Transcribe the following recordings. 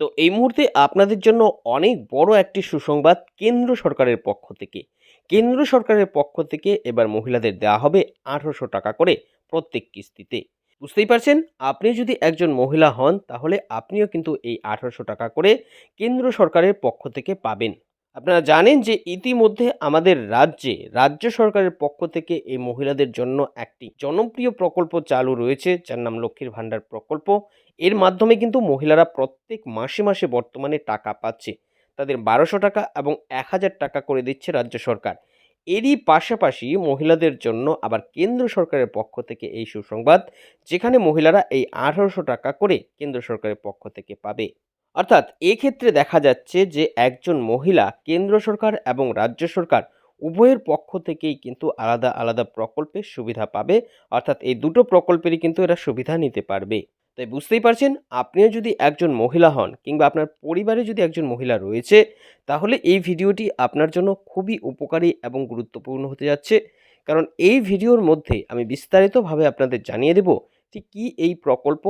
তো এই মুহূর্তে আপনাদের জন্য অনেক বড় একটি সুসংবাদ কেন্দ্র সরকারের পক্ষ থেকে। কেন্দ্র সরকারের পক্ষ থেকে এবার মহিলাদের দেওয়া হবে আঠারোশো টাকা করে প্রত্যেক কিস্তিতে। বুঝতেই পারছেন? আপনি যদি একজন মহিলা হন, তাহলে আপনিও কিন্তু এই আঠারোশো টাকা করে কেন্দ্র সরকারের পক্ষ থেকে পাবেন। আপনারা জানেন যে ইতিমধ্যে আমাদের রাজ্যে, রাজ্য সরকারের পক্ষ থেকে এই মহিলাদের জন্য একটি জনপ্রিয় প্রকল্প চালু রয়েছে, যার নাম লক্ষ্মীর ভাণ্ডার প্রকল্প। এর মাধ্যমে কিন্তু মহিলারা প্রত্যেক মাসে মাসে বর্তমানে টাকা পাচ্ছে। তাদের বারোশো টাকা এবং এক হাজার টাকা করে দিচ্ছে রাজ্য সরকার। এরই পাশাপাশি মহিলাদের জন্য আবার কেন্দ্র সরকারের পক্ষ থেকে এই সুসংবাদ, যেখানে মহিলারা এই আঠারোশো টাকা করে কেন্দ্র সরকারের পক্ষ থেকে পাবে। অর্থাৎ এক্ষেত্রে দেখা যাচ্ছে যে একজন মহিলা কেন্দ্র সরকার এবং রাজ্য সরকার উভয়ের পক্ষ থেকেই কিন্তু আলাদা আলাদা প্রকল্পের সুবিধা পাবে। অর্থাৎ এই দুটো প্রকল্পেরই কিন্তু এরা সুবিধা নিতে পারবে। তাই বুঝতেই পারছেন, আপনিও যদি একজন মহিলা হন কিংবা আপনার পরিবারে যদি একজন মহিলা রয়েছে, তাহলে এই ভিডিওটি আপনার জন্য খুবই উপকারী এবং গুরুত্বপূর্ণ হতে যাচ্ছে। কারণ এই ভিডিওর মধ্যে আমি বিস্তারিতভাবে আপনাদের জানিয়ে দেব ঠিক কী এই প্রকল্প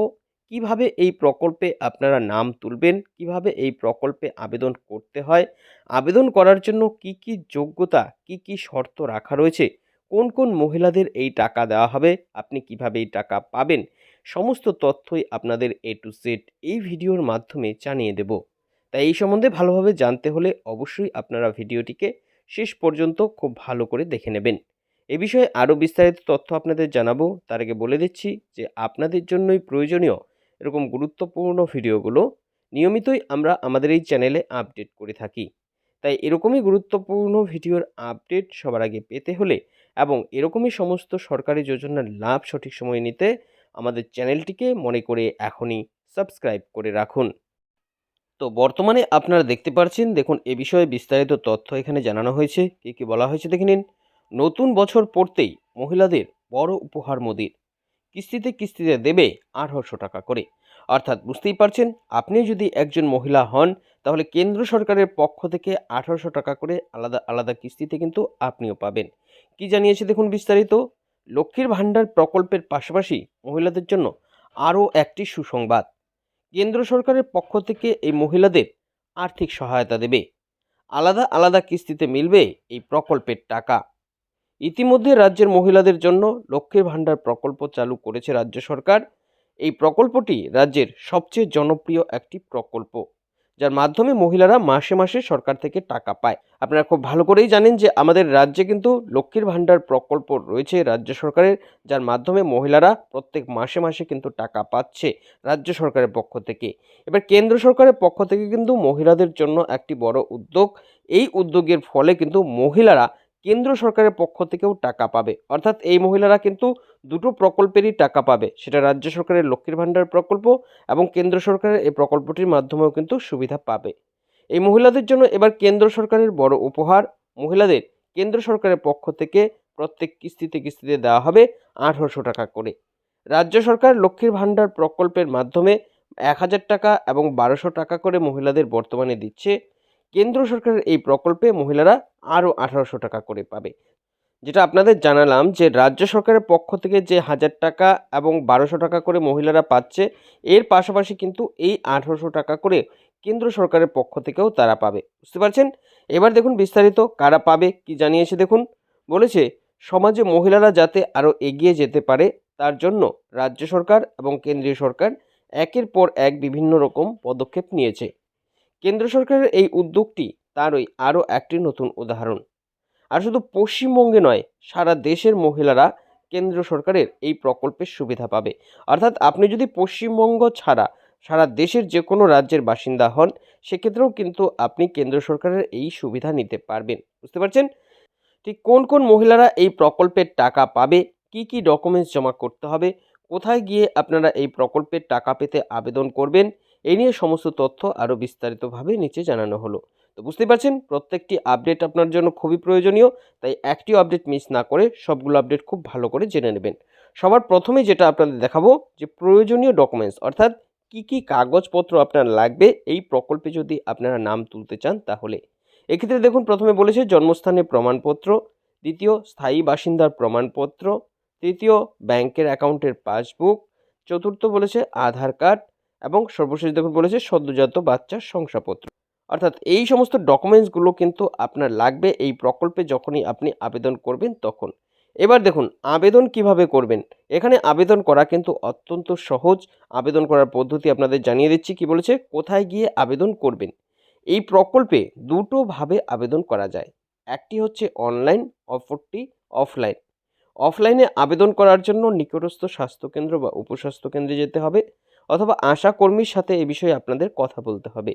কীভাবে এই প্রকল্পে আপনারা নাম তুলবেন? কীভাবে এই প্রকল্পে আবেদন করতে হয়? আবেদন করার জন্য কি কি যোগ্যতা, কি কি শর্ত রাখা রয়েছে? কোন কোন মহিলাদের এই টাকা দেওয়া হবে? আপনি কীভাবে এই টাকা পাবেন? সমস্ত তথ্যই আপনাদের এ টু জেড এই ভিডিওর মাধ্যমে জানিয়ে দেব। তাই এই সম্বন্ধে ভালোভাবে জানতে হলে অবশ্যই আপনারা ভিডিওটিকে শেষ পর্যন্ত খুব ভালো করে দেখে নেবেন। এ বিষয়ে আরও বিস্তারিত তথ্য আপনাদের জানাব। তার আগে বলে দিচ্ছি যে আপনাদের জন্যই প্রয়োজনীয় এরকম গুরুত্বপূর্ণ ভিডিওগুলো নিয়মিতই আমরা আমাদের এই চ্যানেলে আপডেট করে থাকি। তাই এরকমই গুরুত্বপূর্ণ ভিডিওর আপডেট সবার আগে পেতে হলে এবং এরকমই সমস্ত সরকারি যোজনার লাভ সঠিক সময়ে নিতে আমাদের চ্যানেলটিকে মনে করে এখনই সাবস্ক্রাইব করে রাখুন। তো বর্তমানে আপনারা দেখতে পাচ্ছেন দেখুন এ বিষয়ে বিস্তারিত তথ্য এখানে জানানো হয়েছে, কী কী বলা হয়েছে দেখে নিন। নতুন বছর পড়তেই মহিলাদের বড় উপহার মোদির। কিস্তিতে কিস্তিতে দেবে আঠারোশো টাকা করে। অর্থাৎ বুঝতেই পারছেন, আপনি যদি একজন মহিলা হন, তাহলে কেন্দ্র সরকারের পক্ষ থেকে আঠারোশো টাকা করে আলাদা আলাদা কিস্তিতে কিন্তু আপনিও পাবেন। কি জানিয়েছে দেখুন বিস্তারিত? লক্ষ্মীর ভাণ্ডার প্রকল্পের পাশাপাশি মহিলাদের জন্য আরও একটি সুসংবাদ। কেন্দ্র সরকারের পক্ষ থেকে এই মহিলাদের আর্থিক সহায়তা দেবে। আলাদা আলাদা কিস্তিতে মিলবে এই প্রকল্পের টাকা। ইতিমধ্যে রাজ্যের মহিলাদের জন্য লক্ষ্মীর ভাণ্ডার প্রকল্প চালু করেছে রাজ্য সরকার। এই প্রকল্পটি রাজ্যের সবচেয়ে জনপ্রিয় একটি প্রকল্প, যার মাধ্যমে মহিলারা মাসে মাসে সরকার থেকে টাকা পায়। আপনারা খুব ভালো করেই জানেন যে আমাদের রাজ্যে কিন্তু লক্ষ্মীর ভাণ্ডার প্রকল্প রয়েছে রাজ্য সরকারের, যার মাধ্যমে মহিলারা প্রত্যেক মাসে মাসে কিন্তু টাকা পাচ্ছে রাজ্য সরকারের পক্ষ থেকে। এবার কেন্দ্র সরকারের পক্ষ থেকে কিন্তু মহিলাদের জন্য একটি বড় উদ্যোগ। এই উদ্যোগের ফলে কিন্তু মহিলারা কেন্দ্র সরকারের পক্ষ থেকেও টাকা পাবে। অর্থাৎ এই মহিলারা কিন্তু দুটো প্রকল্পেরই টাকা পাবে। সেটা রাজ্য সরকারের লক্ষ্মীর ভাণ্ডার প্রকল্প এবং কেন্দ্র সরকারের এই প্রকল্পটির মাধ্যমেও কিন্তু সুবিধা পাবে। এই মহিলাদের জন্য এবার কেন্দ্র সরকারের বড় উপহার। মহিলাদের কেন্দ্র সরকারের পক্ষ থেকে প্রত্যেক কিস্তিতে কিস্তিতে দেওয়া হবে আঠারোশো টাকা করে। রাজ্য সরকার লক্ষ্মীর ভাণ্ডার প্রকল্পের মাধ্যমে এক হাজার টাকা এবং বারোশো টাকা করে মহিলাদের বর্তমানে দিচ্ছে কেন্দ্র সরকারের এই প্রকল্পে মহিলারা আরও আঠারোশো টাকা করে পাবে। যেটা আপনাদের জানালাম যে রাজ্য সরকারের পক্ষ থেকে যে হাজার টাকা এবং বারোশো টাকা করে মহিলারা পাচ্ছে, এর পাশাপাশি কিন্তু এই আঠারোশো টাকা করে কেন্দ্র সরকারের পক্ষ থেকেও তারা পাবে। বুঝতে পারছেন? এবার দেখুন বিস্তারিত, কারা পাবে কি জানিয়েছে দেখুন। বলেছে, সমাজে মহিলারা যাতে আরও এগিয়ে যেতে পারে, তার জন্য রাজ্য সরকার এবং কেন্দ্রীয় সরকার একের পর এক বিভিন্ন রকম পদক্ষেপ নিয়েছে। কেন্দ্র সরকারের এই উদ্যোগটি তারই আরও একটি নতুন উদাহরণ। আর শুধু পশ্চিমবঙ্গে নয়, সারা দেশের মহিলারা কেন্দ্র সরকারের এই প্রকল্পের সুবিধা পাবে। অর্থাৎ আপনি যদি পশ্চিমবঙ্গ ছাড়া সারা দেশের যে কোনো রাজ্যের বাসিন্দা হন, সেক্ষেত্রেও কিন্তু আপনি কেন্দ্র সরকারের এই সুবিধা নিতে পারবেন। বুঝতে পারছেন? ঠিক কোন কোন মহিলারা এই প্রকল্পের টাকা পাবে? কি কি ডকুমেন্টস জমা করতে হবে? কোথায় গিয়ে আপনারা এই প্রকল্পের টাকা পেতে আবেদন করবেন? এই নিয়ে সমস্ত তথ্য আরও বিস্তারিতভাবে নিচে জানানো হলো। তো বুঝতেই পারছেন, প্রত্যেকটি আপডেট আপনার জন্য খুবই প্রয়োজনীয়, তাই একটি আপডেট মিস না করে সবগুলো আপডেট খুব ভালো করে জেনে নেবেন। সবার প্রথমে যেটা আপনাদের দেখাবো, যে প্রয়োজনীয় ডকুমেন্টস অর্থাৎ কি কি কাগজপত্র আপনার লাগবে, এই প্রকল্পে যদি আপনারা নাম তুলতে চান তাহলে। এক্ষেত্রে দেখুন, প্রথমে বলেছে জন্মস্থানের প্রমাণপত্র, দ্বিতীয় স্থায়ী বাসিন্দার প্রমাণপত্র, তৃতীয় ব্যাংকের অ্যাকাউন্টের পাসবুক, চতুর্থ বলেছে আধার কার্ড এবং সর্বশেষ দেখুন বলেছে সদ্যজাত বাচ্চার শংসাপত্র। অর্থাৎ এই সমস্ত ডকুমেন্টসগুলো কিন্তু আপনার লাগবে এই প্রকল্পে যখনই আপনি আবেদন করবেন তখন। এবার দেখুন, আবেদন কীভাবে করবেন? এখানে আবেদন করা কিন্তু অত্যন্ত সহজ। আবেদন করার পদ্ধতি আপনাদের জানিয়ে দিচ্ছি কি বলেছে, কোথায় গিয়ে আবেদন করবেন। এই প্রকল্পে দুটোভাবে আবেদন করা যায়। একটি হচ্ছে অনলাইন অপরটি অফলাইন অফলাইনে আবেদন করার জন্য নিকটস্থ স্বাস্থ্যকেন্দ্র বা উপস্বাস্থ্য কেন্দ্রে যেতে হবে। অথবা আশা কর্মীর সাথে এ বিষয়ে আপনাদের কথা বলতে হবে।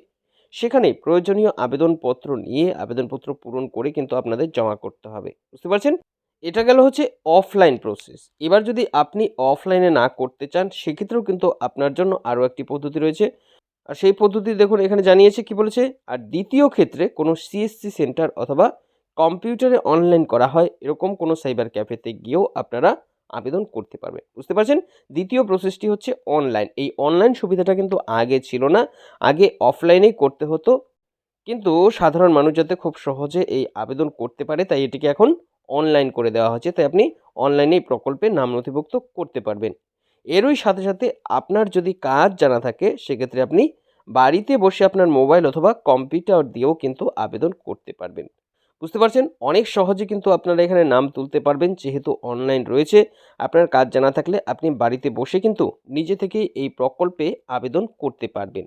সেখানে প্রয়োজনীয় আবেদনপত্র নিয়ে আবেদনপত্র পূরণ করে কিন্তু আপনাদের জমা করতে হবে। বুঝতে পারছেন? এটা গেল হচ্ছে অফলাইন প্রসেস এবার যদি আপনি অফলাইনে না করতে চান, সেক্ষেত্রেও কিন্তু আপনার জন্য আরও একটি পদ্ধতি রয়েছে। আর সেই পদ্ধতি দেখুন, এখানে জানিয়েছে কি বলেছে? আর দ্বিতীয় ক্ষেত্রে কোনো সিএসসি সেন্টার অথবা কম্পিউটারে অনলাইন করা হয়, এরকম কোনো সাইবার ক্যাফেতে গিয়েও আপনারা আবেদন করতে পারবে। বুঝতে পারছেন? দ্বিতীয় প্রসেসটি হচ্ছে অনলাইন এই অনলাইন সুবিধাটা কিন্তু আগে ছিল না। আগে অফলাইনেই করতে হতো। কিন্তু সাধারণ মানুষ যাতে খুব সহজে এই আবেদন করতে পারে, তাই এটিকে এখন অনলাইন করে দেওয়া হয়েছে তাই আপনি অনলাইনে এই প্রকল্পে নাম নথিভুক্ত করতে পারবেন। এরই সাথে সাথে আপনার যদি কাজ জানা থাকে, সেক্ষেত্রে আপনি বাড়িতে বসে আপনার মোবাইল অথবা কম্পিউটার দিয়েও কিন্তু আবেদন করতে পারবেন। বুঝতে পারছেন? অনেক সহজে কিন্তু আপনারা এখানে নাম তুলতে পারবেন, যেহেতু অনলাইন রয়েছে। আপনার কাজ জানা থাকলে আপনি বাড়িতে বসে কিন্তু নিজে থেকেই এই প্রকল্পে আবেদন করতে পারবেন।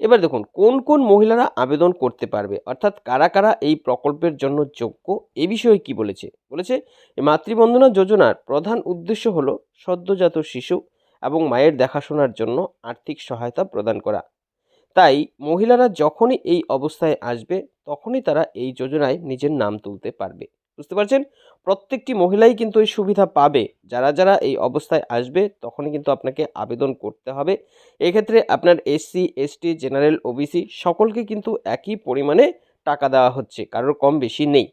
এবার দেখুন, কোন কোন মহিলারা আবেদন করতে পারবে? অর্থাৎ কারা কারা এই প্রকল্পের জন্য যোগ্য? এ বিষয়ে কি বলেছে? বলেছে, মাতৃবন্দনা যোজনার প্রধান উদ্দেশ্য হলো সদ্যজাত শিশু এবং মায়ের দেখাশোনার জন্য আর্থিক সহায়তা প্রদান করা। তাই মহিলারা যখনই এই অবস্থায় আসবে, তখনই তারা এই যোজনায় নিজের নাম তুলতে পারবে। বুঝতে পারছেন? প্রত্যেকটি মহিলাই কিন্তু এই সুবিধা পাবে। যারা যারা এই অবস্থায় আসবে, তখনই কিন্তু আপনাকে আবেদন করতে হবে। এক্ষেত্রে আপনার এসসি, এসটি, জেনারেল, ওবিসি সকলকে কিন্তু একই পরিমাণে টাকা দেওয়া হচ্ছে, কারোর কম বেশি নেই।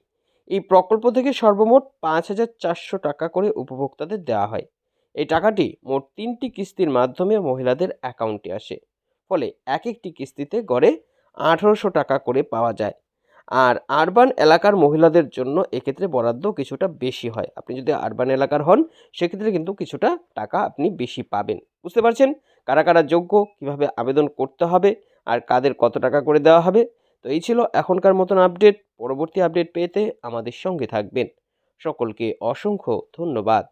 এই প্রকল্প থেকে সর্বমোট পাঁচ হাজার চারশো টাকা করে উপভোক্তাদের দেওয়া হয়। এই টাকাটি মোট তিনটি কিস্তির মাধ্যমে মহিলাদের অ্যাকাউন্টে আসে। ফলে এক একটি কিস্তিতে গড়ে আঠারোশো টাকা করে পাওয়া যায়। আর আরবান এলাকার মহিলাদের জন্য এক্ষেত্রে বরাদ্দ কিছুটা বেশি হয়। আপনি যদি আরবান এলাকার হন, সেক্ষেত্রে কিন্তু কিছুটা টাকা আপনি বেশি পাবেন। বুঝতে পারছেন? কারা কারা যোগ্য, কীভাবে আবেদন করতে হবে, আর কাদের কত টাকা করে দেওয়া হবে? তো এই ছিল এখনকার মতন আপডেট। পরবর্তী আপডেট পেতে আমাদের সঙ্গে থাকবেন। সকলকে অসংখ্য ধন্যবাদ।